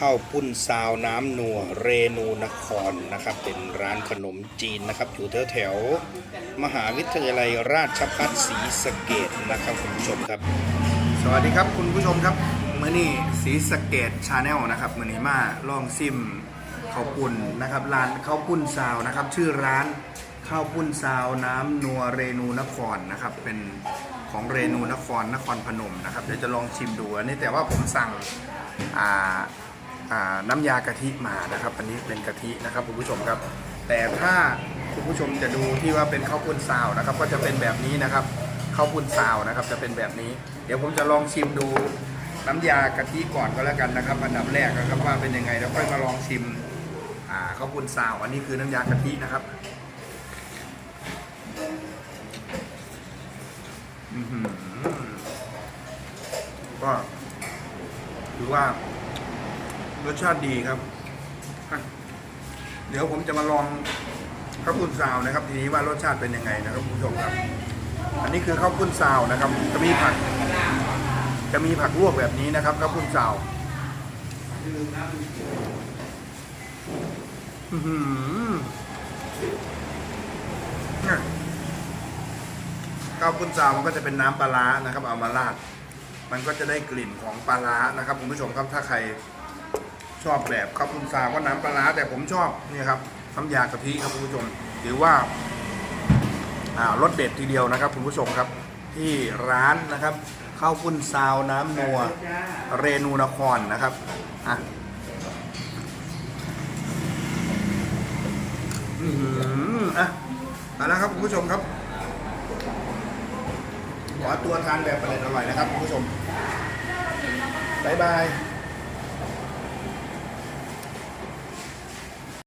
ข้าวปุ้นซาวน้ำนัวเรนูนครนะครับ เป็นร้านขนมจีนนะครับ อยู่แถวแถวมหาวิทยาลัยราชภัฏศรีสะเกดนะครับคุณผู้ชมครับ สวัสดีครับคุณผู้ชมครับมื่อนี้ศรีสะเกดชาแนลนะครับมื่อนี้มาลองซิมข้าวปุ้นนะครับร้านข้าวปุ้นซาวนะครับ ชื่อร้านข้าวปุ้นซาวน้ำนัวเรนูนครนะครับ เป็นของเรนูนครนครพนมนะครับเดี๋ยวจะลองชิมดูอันนี้แต่ว่าผมสั่งอ่า น้ำยากะทิมานะครับ อันนี้เป็นกะทินะครับคุณผู้ชมครับ แต่ถ้าคุณผู้ชมจะดูที่ว่าเป็นข้าวปุ้นซาวนะครับ ก็จะเป็นแบบนี้นะครับข้าวปุ้นซาวนะครับ จะเป็นแบบนี้ เดี๋ยวผมจะลองชิมดูน้ำยากะทิก่อนก็แล้วกันนะครับ อันดับแรกนะครับว่าเป็นยังไงแล้วค่อยมาลองชิมข้าวปุ้นซาวอันนี้คือน้ำยากะทินะครับก็ถือว่า รสชาติดีครับ เดี๋ยวผมจะมาลองข้าวปุ้นซาวนะครับ ทีนี้ว่ารสชาติเป็นยังไงนะครับคุณผู้ชมครับ อันนี้คือข้าวปุ้นซาวนะครับ จะมีผัก จะมีผักลวกแบบนี้นะครับข้าวปุ้นซาวอื้อหือเนี่ยข้าวปุ้นซาวมันก็จะเป็นน้ำปลาร้านะครับ เอามาราด มันก็จะได้กลิ่นของปลาร้านะครับคุณผู้ชมครับถ้าใคร ชอบแบบข้าวปุ้นซาวก็น้ำปลาร้าแต่ผมชอบนี่ครับน้ำยากะทิครับคุณผู้ชมหรือว่าอ่ารสเด็ดทีเดียวนะครับคุณผู้ชมครับที่ร้านนะครับข้าวปุ้นซาวน้ำนัวเรนูนครนะครับอะอือหืออะเอาละครับคุณผู้ชมครับขอตัวทานแบบอร่อยๆนะครับคุณผู้ชมบ๊ายบาย